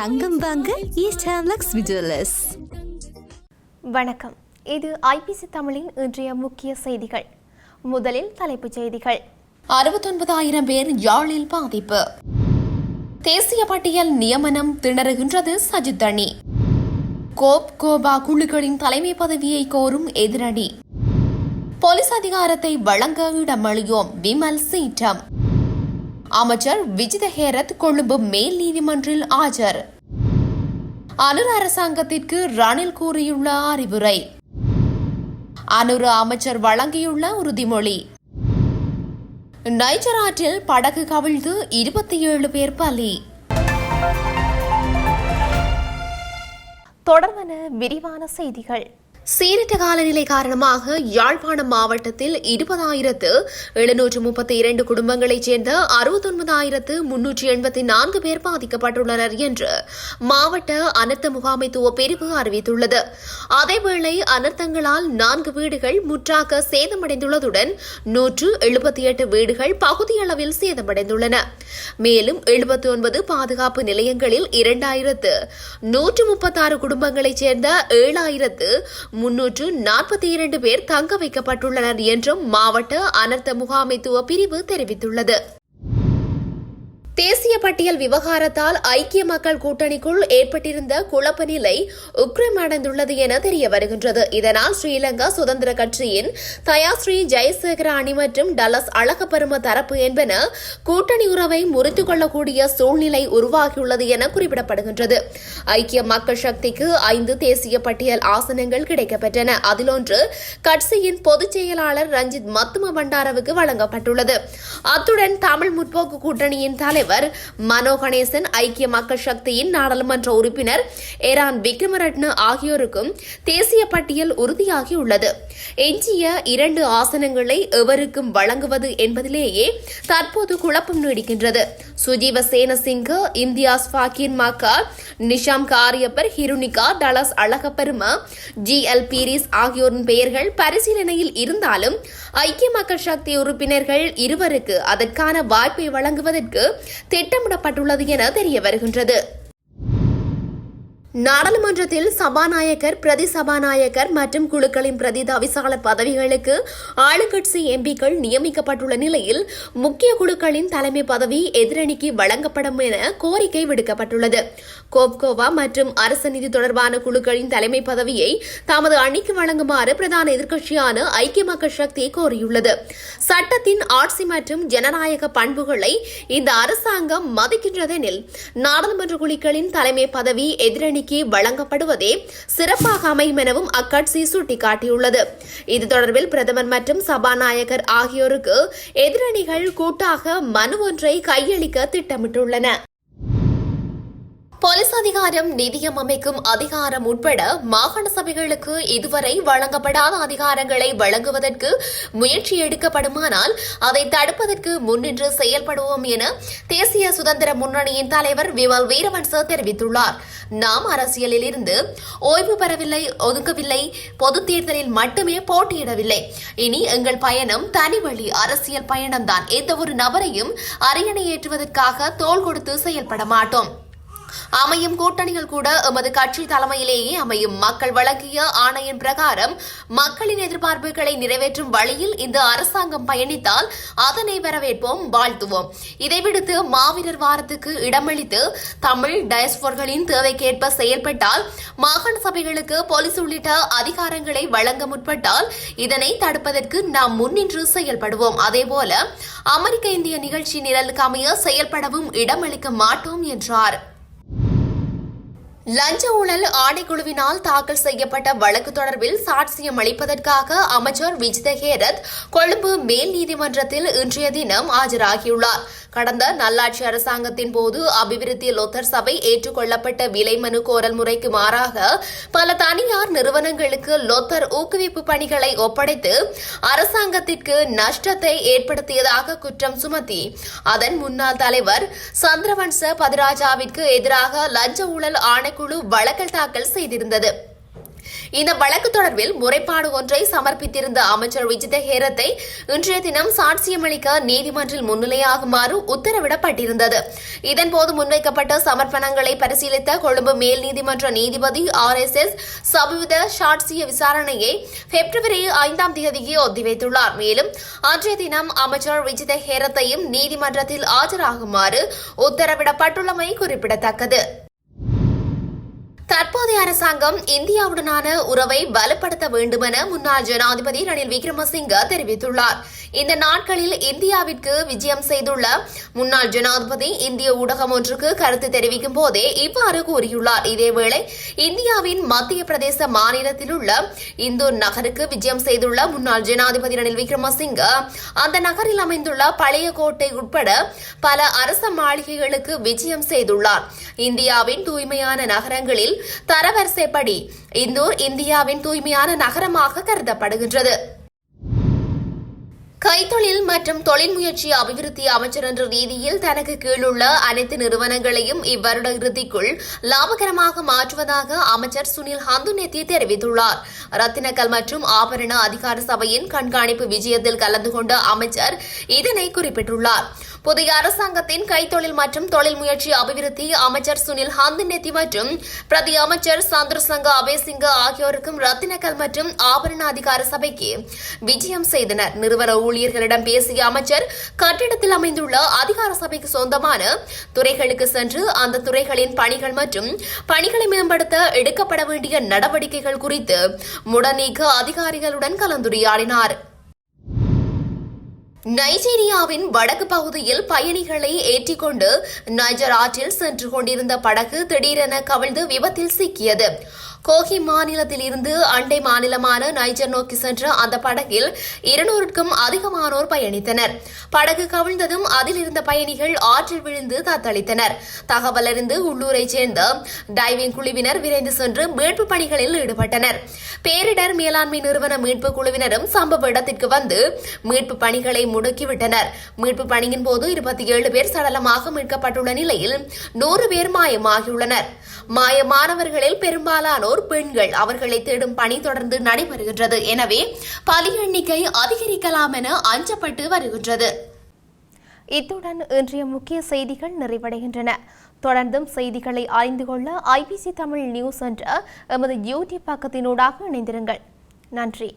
தங்கம் வாங்க ஈஸ்ட் ஹேம்லக்ஸ் விஜுவலர்ஸ் வணக்கம். இது ஐபிசி தமிழின் இன்றைய முக்கிய செய்திகள். முதலில் தலைப்புச் செய்திகள். அறுபத்தொன்பதாயிரம் பேர் யாழில் பாதிப்பு. தேசிய பட்டியல் நியமனம் திணறுகின்றது சஜித் அணி. கோப் கோபா குழுக்களின் தலைமை பதவியை கோரும் எதிரணி. போலீஸ் அதிகாரத்தை வழங்க இடமளியோம் விமல் சீட்டம் அமைச்சர் விஜித ஹேரத் கொழும்பு மேல் நீதிமன்றில் ஆஜர். அனுர் அரசாங்கத்திற்கு ரணில் கூறியுள்ள அறிவுரை. அனுர் அமைச்சர் வழங்கியுள்ள உறுதிமொழி. நைஜர் ஆற்றில் படகு கவிழ்ந்து இருபத்தி ஏழு பேர் பலி. தொடர்வன விரிவான செய்திகள். சீரற்ற காலநிலை காரணமாக யாழ்ப்பாணம் மாவட்டத்தில் இருபதாயிரத்து எழுநூற்று முப்பத்தி இரண்டு குடும்பங்களைச் சேர்ந்த அறுபத்தொன்பதாயிரத்து முன்னூற்றி எண்பத்தி நான்கு பேர் பாதிக்கப்பட்டுள்ளனர் என்று மாவட்ட அனர்த்த முகாமைத்துவ பிரிவு அறிவித்துள்ளது. அதேவேளை அனர்த்தங்களால் நான்கு வீடுகள் முற்றாக சேதமடைந்துள்ளதுடன் நூற்று எழுபத்தி எட்டு வீடுகள் பகுதியளவில் சேதமடைந்துள்ளன. மேலும் எழுபத்தி ஒன்பது பாதுகாப்பு நிலையங்களில் இரண்டாயிரத்து நூற்று முப்பத்தாறு குடும்பங்களைச் சேர்ந்த ஏழாயிரத்து முன்னூற்று நாற்பத்தி இரண்டு பேர் தங்க வைக்கப்பட்டுள்ளனர் என்றும் மாவட்ட அனர்த்த முகாமைத்துவ பிரிவு தெரிவித்துள்ளது. தேசிய பட்டியல் விவகாரத்தால் ஐக்கிய மக்கள் கூட்டணிக்குள் ஏற்பட்டிருந்த குழப்ப நிலை உக்ரமடைந்துள்ளது என தெரிய வருகின்றது. இதனால் ஸ்ரீலங்கா சுதந்திர கட்சியின் தயாஸ்ரீ ஜெயசேகர அணி மற்றும் டலஸ் அழகப்பெரும தரப்பு என்பன கூட்டணி உறவை முறித்துக் கொள்ளக்கூடிய சூழ்நிலை உருவாகியுள்ளது என குறிப்பிடப்படுகின்றது. ஐக்கிய மக்கள் சக்திக்கு ஐந்து தேசிய பட்டியல் ஆசனங்கள் கிடைக்கப்பெற்றன. அதிலொன்று கட்சியின் பொதுச் செயலாளர் ரஞ்சித் மத்தும பண்டாரவுக்கு வழங்கப்பட்டுள்ளது. அத்துடன் தமிழ் முற்போக்கு கூட்டணியின் தலைவர் மனோ கணேசன் ஐக்கிய மக்கள் சக்தியின் நாடாளுமன்ற உறுப்பினர் ஏரான் விக்ரமரட்ன ஆகியோருக்கும் தேசிய பட்டியல் உறுதியாகியுள்ளது. எஞ்சிய இரண்டு ஆசனங்களை எவருக்கும் வழங்குவது என்பதிலேயே தற்போது குழப்பம் நீடிக்கின்றது. சுஜீவ சேனசிங்க இந்தியாஸ் ஃபாக்கின் மாக்கா நிஷாம் காரியப்பர் ஹிருனிகா டலஸ் அழகப்பெரும ஜி எல் பீரிஸ் ஆகியோரின் பெயர்கள் பரிசீலனையில் இருந்தாலும் ஐக்கிய மக்கள் சக்தி உறுப்பினர்கள் இருவருக்கு அதற்கான வாய்ப்பை வழங்குவதற்கு திட்டமிடப்பட்டுள்ளது என தெரிய வருகின்றது. நாடாளுமன்றத்தில் சபாநாயகர் பிரதி சபாநாயகர் மற்றும் குழுக்களின் பிரதி தவிசாளர் பதவிகளுக்கு ஆளுங்கட்சி எம்பிக்கள் நியமிக்கப்பட்டுள்ள நிலையில் முக்கிய குழுக்களின் தலைமை பதவி எதிரணிக்கு வழங்கப்படும் என கோரிக்கை விடுக்கப்பட்டுள்ளது. கோப்கோவா மற்றும் அரசு நிதி தொடர்பான குழுக்களின் தலைமை பதவியை தமது அணிக்கு வழங்குமாறு பிரதான எதிர்க்கட்சியான ஐக்கிய மக்கள் சக்தி கோரியுள்ளது. சட்டத்தின் ஆட்சி மற்றும் ஜனநாயக பண்புகளை இந்த அரசாங்கம் மதிக்கின்றதெனில் நாடாளுமன்ற குழுக்களின் தலைமை பதவி எதிரணி அணிக்கு வழங்கப்படுவதே சிறப்பாக அமையும் எனவும் அக்கட்சி சுட்டிக்காட்டியுள்ளது. இது தொடர்பில் பிரதமர் மற்றும் சபாநாயகர் ஆகியோருக்கு எதிரணிகள் கூட்டாக மனு ஒன்றை கையளிக்க திட்டமிட்டுள்ளன. போலீஸ் அதிகாரம் நிதியம் அமைக்கும் அதிகாரம் உட்பட மாகாண சபைகளுக்கு இதுவரை வழங்கப்படாத அதிகாரங்களை வழங்குவதற்கு முயற்சி எடுக்கப்படுமானால் அதை தடுப்பதற்கு முன்னின்று செயல்படுவோம் என தேசிய சுதந்திர முன்னணியின் தலைவர் விமல் வீரவன்ச தெரிவித்துள்ளார். நாம் அரசியலில் இருந்து ஓய்வு பெறவில்லை ஒதுக்கவில்லை பொதுத் தேர்தலில் மட்டுமே போட்டியிடவில்லை. இனி எங்கள் பயணம் தனி வழி அரசியல் பயணம்தான். எந்த ஒரு நபரையும் அரியணை ஏற்றுவதற்காக தோள் கொடுத்து செயல்பட மாட்டோம். அமையும் கூட்டணிகள் கூட எமது கட்சி தலைமையிலேயே அமையும். மக்கள் வழங்கிய ஆணையின் பிரகாரம் மக்களின் எதிர்பார்ப்புகளை நிறைவேற்றும் வழியில் இந்த அரசாங்கம் பயணித்தால் அதனை வரவேற்போம் வாழ்த்துவோம். இதை விடுத்து மாவீரர் வாரத்துக்கு இடமளித்து தமிழ் டயஸ்போர்களின் தேவைக்கேற்ப செயல்பட்டால் மாகாண சபைகளுக்கு போலீஸ் உள்ளிட்ட அதிகாரங்களை வழங்க முற்பட்டால் இதனை தடுப்பதற்கு நாம் முன்னின்று செயல்படுவோம். அதேபோல அமெரிக்க இந்திய நிகழ்ச்சி நிரலுக்கு அமைய செயல்படவும் இடமளிக்க மாட்டோம் என்றார். லஞ்ச ஊழல் ஆணைக்குழுவினால் தாக்கல் செய்யப்பட்ட வழக்கு தொடர்பில் சாட்சியம் அளிப்பதற்காக அமைச்சர் விஜித ஹேரத் கொழும்பு மேல் நீதிமன்றத்தில் இன்றைய தினம் ஆஜராகியுள்ளார். கடந்த நல்லாட்சி அரசாங்கத்தின் போது அபிவிருத்தி லொத்தர் சபை ஏற்றுக்கொள்ளப்பட்ட விலை மனு கோரல் முறைக்கு மாறாக பல தனியார் நிறுவனங்களுக்கு லொத்தர் ஊக்குவிப்பு பணிகளை ஒப்படைத்து அரசாங்கத்திற்கு நஷ்டத்தை ஏற்படுத்தியதாக குற்றம் சுமத்தி அதன் முன்னாள் தலைவர் சந்திரவன்ச பதிராஜாவிற்கு எதிராக லஞ்ச ஊழல் ஆணைக்குழு குழு வழக்கல் தாக்கல் செய்திருந்தது. இந்த வழக்கு தொடர்பில் முறைப்பாடு ஒன்றை சமர்ப்பித்திருந்த அமைச்சர் விஜித ஹேரத்தை இன்றைய தினம் சாட்சியமளிக்க நீதிமன்றில் முன்னிலையாகுமாறு உத்தரவிடப்பட்டிருந்தது. இதன்போது முன்வைக்கப்பட்ட சமர்ப்பணங்களை பரிசீலித்த கொழும்பு மேல் நீதிமன்ற நீதிபதி ஆர் எஸ் எஸ் சபுவித சாட்சிய விசாரணையை பிப்ரவரி ஐந்தாம் தேதிக்கு ஒத்திவைத்துள்ளார். மேலும் அன்றைய தினம் அமைச்சர் விஜித ஹேரத்தையும் நீதிமன்றத்தில் ஆஜராகுமாறு உத்தரவிடப்பட்டுள்ளமை குறிப்பிடத்தக்கது. தற்போதைய அரசாங்கம் இந்தியாவுடனான உறவை பலப்படுத்த வேண்டுமென முன்னாள் ஜனாதிபதி ரணில் விக்ரமசிங்க தெரிவித்துள்ளார். இந்த நாட்களில் இந்தியாவிற்கு விஜயம் செய்துள்ள முன்னாள் ஜனாதிபதி இந்திய ஊடகம் ஒன்றுக்கு கருத்து தெரிவிக்கும் போதே இவ்வாறு கூறியுள்ளார். இதேவேளை இந்தியாவின் மத்திய பிரதேச மாநிலத்தில் உள்ள இந்தூர் நகருக்கு விஜயம் செய்துள்ள முன்னாள் ஜனாதிபதி ரணில் விக்ரமசிங்க அந்த நகரில் அமைந்துள்ள பழைய கோட்டை உட்பட பல அரச மாளிகைகளுக்கு விஜயம் செய்துள்ளார். இந்தியாவின் தூய்மையான நகரங்களில் தரவரிசைப்படி இந்தூர் இந்தியாவின் தூய்மையான நகரமாக கருதப்படுகின்றது. கைத்தொழில் மற்றும் தொழில் முயற்சி அபிவிருத்தி அமைச்சர் என்ற ரீதியில் தனக்கு கீழுள்ள அனைத்து நிறுவனங்களையும் இவ்வருட இறுதிக்குள் லாபகரமாக மாற்றுவதாக அமைச்சர் சுனில் ஹந்துநெத்தி தெரிவித்துள்ளார். ரத்தினக்கல் மற்றும் ஆபரண அதிகார சபையின் கண்காணிப்பு விஜயத்தில் கலந்து கொண்ட அமைச்சர் இதனை குறிப்பிட்டுள்ளார். புதிய அரசாங்கத்தின் கைத்தொழில் மற்றும் தொழில் முயற்சி அபிவிருத்தி அமைச்சர் சுனில் ஹந்துநெத்தி மற்றும் பிரதி அமைச்சர் சந்திரசங்க அபேசிங்க ஆகியோருக்கும் ரத்தினக்கல் மற்றும் ஆபரண அதிகார சபைக்கு விஜயம் செய்தனர். நிறுவன ஊழியர்களிடம் பேசிய அமைச்சர் கட்டிடத்தில் அமைந்துள்ள அதிகார சபைக்கு சொந்தமான துறைகளுக்கு சென்று அந்த துறைகளின் பணிகள் மற்றும் பணிகளை மேம்படுத்த எடுக்கப்பட வேண்டிய நடவடிக்கைகள் குறித்து முடநீக்க அதிகாரிகளுடன் கலந்துரையாடினார். நைஜீரியாவின் வடக்கு பகுதியில் பயணிகளை ஏற்றிக்கொண்டு நைஜர் ஆற்றில் சென்று கொண்டிருந்த படகு திடீரென கவிழ்ந்து விபத்தில் சிக்கியது. கோஹி மாநிலத்தில் இருந்து அண்டை மாநிலமான நைஜர் நோக்கி சென்ற அந்த படகில் இருநூறுக்கும் அதிகமானோர் பயணித்தனர். படகு கவிழ்ந்ததும் அதில் இருந்த பயணிகள் ஆற்றில் விழுந்து தத்தளித்தனர். தகவல் அறிந்து உள்ளூரைச் சேர்ந்த டைவிங் குழுவினர் விரைந்து சென்று மீட்பு பணிகளில் ஈடுபட்டனர். பேரிடர் மேலாண்மை நிறுவன மீட்பு குழுவினரும் சம்பவ இடத்திற்கு வந்து மீட்பு பணிகளை முடுக்கிவிட்டனர். மீட்பு பணியின் போது இருபத்தி ஏழு பேர் சடலமாக மீட்கப்பட்டுள்ள நிலையில் நூறு பேர் மாயமாகியுள்ளனர். மாயமானவர்களில் பெரும்பாலானோர் பெண்கள் அவர்களை தேடும் பணி தொடர்ந்து நடைபெறுகின்றது. எனவே பலி எண்ணிக்கை அதிகரிக்கலாம் என அஞ்சப்பட்டு வருகின்றது. இத்துடன் இன்றைய முக்கிய செய்திகள் நிறைவடைகின்றன. தொடர்ந்தும் செய்திகளை அறிந்து கொள்ள ஐபிசி தமிழ் நியூஸ் என்ற எமது யூடியூப் பக்கத்தினூடாக இணைந்திருங்கள். நன்றி.